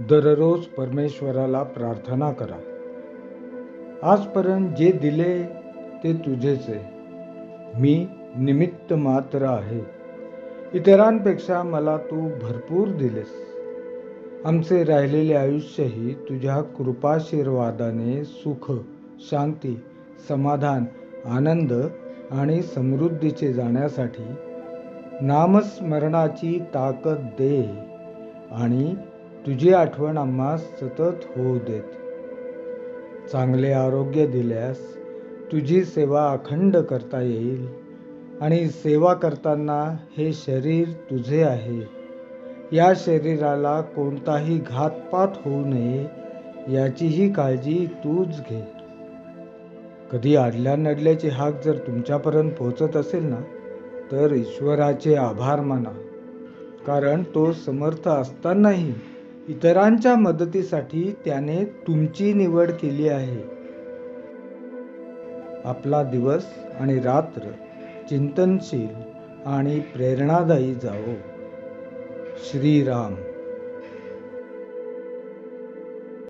दररोज परमेश्वराला प्रार्थना करा. आजपर्यंत जे दिले ते तुझेच. आहे मी निमित्त मात्र आहे. इतरांपेक्षा मला तू भरपूर दिलेस. आमचे राहिलेले आयुष्यही तुझ्या कृपाशीर्वादाने सुख शांती समाधान आनंद आणि समृद्धीचे जाण्यासाठी नामस्मरणाची ताकद दे आणि तुझी आठवण आम्हा सतत होऊ देत. चांगले आरोग्य दिल्यास तुझी सेवा अखंड करता येईल आणि सेवा करताना हे शरीर तुझे आहे. या शरीराला कोणताही घातपात होऊ नये याचीही काळजी तूच घे. कधी आडल्या नडल्याची हाक जर तुमच्यापर्यंत पोहोचत असेल ना तर ईश्वराचे आभार माना कारण तो समर्थ असतानाही इतरांच्या मदतीसाठी त्याने तुमची निवड केली आहे. आपला दिवस आणि रात्र चिंतनशील आणि प्रेरणादायी जावो. श्रीराम.